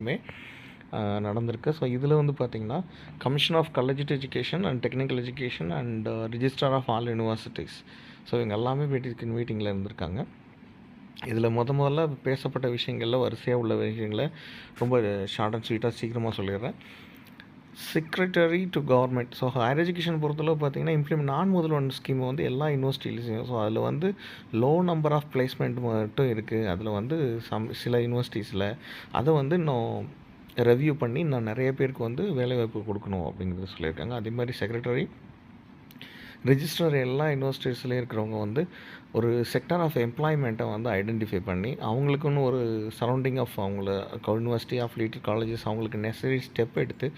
எல்லாமே நடந்திருக்கு. ஸோ இதில் வந்து பார்த்திங்கன்னா commission of collegiate education and technical education and register of all universities so இவங்க எல்லாமே மீட்டிங் மீட்டிங்கில் இருந்திருக்காங்க. இதில் முத முதல்ல பேசப்பட்ட விஷயங்களில் வரிசையாக உள்ள விஷயங்களை ரொம்ப ஷார்ட் அண்ட் ஸ்வீட்டாக சீக்கிரமாக சொல்லிடுறேன். Secretary to government so higher education பொறுத்தளவு பார்த்தீங்கன்னா இம்ப்ளிமெண்ட் நான் முதல்வன் ஸ்கீம் வந்து எல்லா யூனிவர்சிட்டிலையும் ஸோ அதில் வந்து லோ நம்பர் ஆஃப் பிளேஸ்மெண்ட் மட்டும் இருக்குது அதில் வந்து சம் சில யூனிவர்சிட்டிஸில் அதை வந்து இன்னும் ரெவ்யூ பண்ணி இன்னும் நிறைய பேருக்கு வந்து வேலைவாய்ப்பு கொடுக்கணும் அப்படிங்கிறத சொல்லியிருக்காங்க. அதே மாதிரி செக்ரட்டரி ரிஜிஸ்டர் எல்லா யூனிவர்சிட்டிஸ்லேயும் இருக்கிறவங்க வந்து ஒரு செக்டர் ஆஃப் எம்ப்ளாய்மெண்ட்டை வந்து ஐடென்டிஃபை பண்ணி அவங்களுக்குன்னு ஒரு சரௌண்டிங் ஆஃப் அவங்கள யூனிவர்சிட்டி ஆஃப் காலேஜஸ் அவங்களுக்கு நெசசரி ஸ்டெப் எடுத்து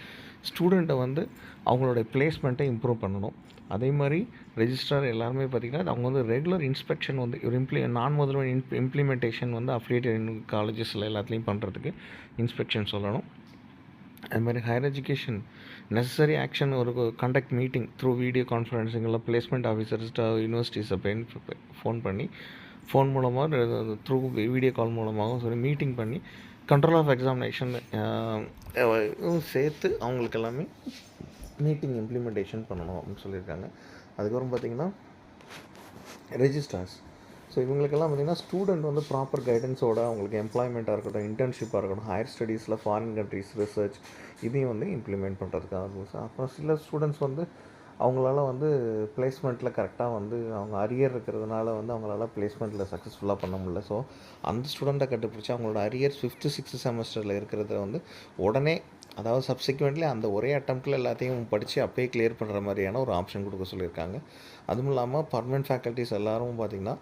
ஸ்டூடெண்ட்டை வந்து அவங்களோட பிளேஸ்மெண்ட்டை இம்ப்ரூவ் பண்ணணும். அதே மாதிரி ரெஜிஸ்ட்ரார் எல்லாருமே பார்த்திங்கன்னா அவங்க வந்து ரெகுலர் இன்ஸ்பெக்ஷன் வந்து ஒரு இம்ப்ளி நான் முதல்வன் இம்ப் இம்ப்ளிமெண்டேஷன் வந்து அஃபிலியேட்டட் காலேஜஸில் எல்லாத்துலேயும் பண்ணுறதுக்கு இன்ஸ்பெக்ஷன் சொல்லணும். அது மாதிரி ஹையர் எஜுகேஷன் நெசசரி ஆக்ஷன் ஒரு conduct meeting through video conferencing இல்லை பிளேஸ்மெண்ட் ஆஃபீஸர்ஸ் யூனிவர்சிட்டிஸ் அப்படின்னு ஃபோன் பண்ணி ஃபோன் மூலமாக த்ரூ வீடியோ கால் மூலமாகவும் சரி மீட்டிங் பண்ணி கண்ட்ரோல் ஆஃப் எக்ஸாமினேஷன் சேர்த்து அவங்களுக்கு எல்லாமே மீட்டிங் இம்ப்ளிமெண்டேஷன் பண்ணணும் அப்படின்னு சொல்லியிருக்காங்க. அதுக்கப்புறம் பார்த்திங்கன்னா ரெஜிஸ்டார்ஸ் ஸோ இவங்களுக்கெல்லாம் பார்த்திங்கன்னா ஸ்டூடெண்ட் வந்து ப்ராப்பர் கைடன்ஸோட அவங்களுக்கு எம்ப்ளாய்மெண்ட்டாக இருக்கட்டும் இன்டர்ன்ஷிப்பாக இருக்கட்டும் ஹையர் ஸ்டடீஸில் ஃபாரின் கண்ட்ரிஸ் ரிசர்ச் இதையும் வந்து இம்ப்ளிமெண்ட் பண்ணுறதுக்காக அப்புறம் சில ஸ்டூடெண்ட்ஸ் வந்து அவங்களால வந்து பிளேஸ்மெண்ட்டில் கரெக்டாக வந்து அவங்க அரியர் இருக்கிறதுனால வந்து அவங்களால பிளேஸ்மெண்ட்டில் சக்ஸஸ்ஃபுல்லாக பண்ண முடியல. ஸோ அந்த ஸ்டூடெண்ட்டை கண்டுபிடிச்சி அவங்களோட அரியர் ஃபிஃப்த்து சிக்ஸ்த்து செமஸ்டரில் இருக்கிறத வந்து உடனே அதாவது சப்சிக்வெண்ட்லி அந்த ஒரே அட்டம்ப்டில் எல்லாத்தையும் படித்து அப்பயே கிளியர் பண்ணுற மாதிரியான ஒரு ஆப்ஷன் கொடுக்க சொல்லியிருக்காங்க. அதுவும் இல்லாமல் பர்மனெண்ட் ஃபேக்கல்ட்டிஸ் எல்லோரும் பார்த்திங்கன்னா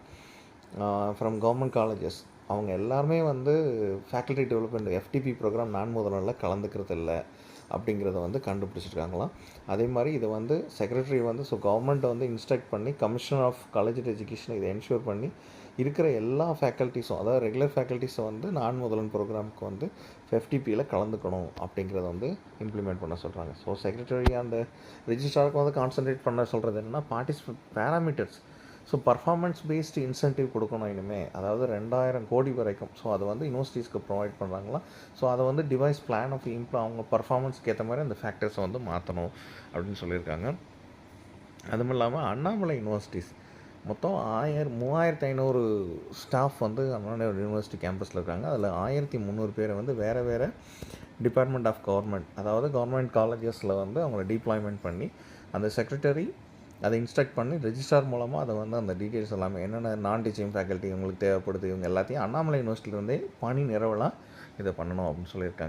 ஃப்ரம் கவர்மெண்ட் காலேஜஸ் அவங்க எல்லாருமே வந்து ஃபேக்கல்ட்டி டெவலப்மெண்ட் எஃப்டிபி ப்ரோக்ராம் நான் முதல்ல கலந்துக்கிறது இல்லை அப்படிங்கிறத வந்து கண்டுபிடிச்சிருக்காங்களாம். அதே மாதிரி இதை வந்து செக்ரட்டரி வந்து ஸோ கவர்மெண்ட்டை வந்து இன்ஸ்ட்ரக்ட் பண்ணி கமிஷனர் ஆஃப் காலேஜ் எஜுகேஷன் இதை என்ஷூர் பண்ணி இருக்கிற எல்லா ஃபேக்கல்ட்டிஸும் அதாவது ரெகுலர் ஃபேக்கல்ட்டிஸை வந்து நான் முதலன் ப்ரோக்ராமுக்கு வந்து எஃப்டிபியில் கலந்துக்கணும் அப்படிங்கிறத வந்து இம்ப்ளிமெண்ட் பண்ண சொல்கிறாங்க ஸோ செக்ரட்டரி அந்த ரிஜிஸ்ட்ராருக்கு வந்து கான்சன்ட்ரேட் பண்ண சொல்கிறது என்னென்னா participate parameters so performance based incentive கொடுக்கணும் இனிமேல் அதாவது ரெண்டாயிரம் கோடி வரைக்கும். ஸோ அதை வந்து யூனிவர்சிட்டிஸ்க்கு ப்ரொவைட் பண்ணுறாங்களா ஸோ அதை வந்து டிவைஸ் பிளான் ஆஃப் இம்ப்ரூவ் அவங்க பர்ஃபார்மன்ஸ்க்கு ஏற்ற மாதிரி அந்த ஃபேக்டர்ஸை வந்து மாற்றணும் அப்படின்னு சொல்லியிருக்காங்க. அதுவும் இல்லாமல் அண்ணாமலை யூனிவர்சிட்டிஸ் மொத்தம் ஆயிரம் மூவாயிரத்து ஐநூறு ஸ்டாஃப் வந்து அண்ணாமலை யூனிவர்சிட்டி கேம்பஸில் இருக்காங்க. அதில் ஆயிரத்தி முந்நூறு பேரை வந்து வேறு வேறு டிபார்ட்மெண்ட் ஆஃப் கவர்மெண்ட் அதாவது கவர்மெண்ட் காலேஜஸில் வந்து அவங்கள டிப்ளாய்மெண்ட் பண்ணி அந்த செக்ரட்டரி அதை இன்ஸ்ட்ரக்ட் பண்ணி ரெஜிஸ்டார் மூலமாக அதை வந்து அந்த டீட்டெயில்ஸ் எல்லாமே என்னென்ன நான் டீச்சிங் ஃபேக்கல்ட்டி உங்களுக்கு தேவைப்படுது இவங்க எல்லாத்தையும் அண்ணாமலை யூனிவர்சிட்டியிலேருந்தே பணி நிறவலாம் இதை பண்ணணும் அப்படின்னு சொல்லியிருக்காங்க.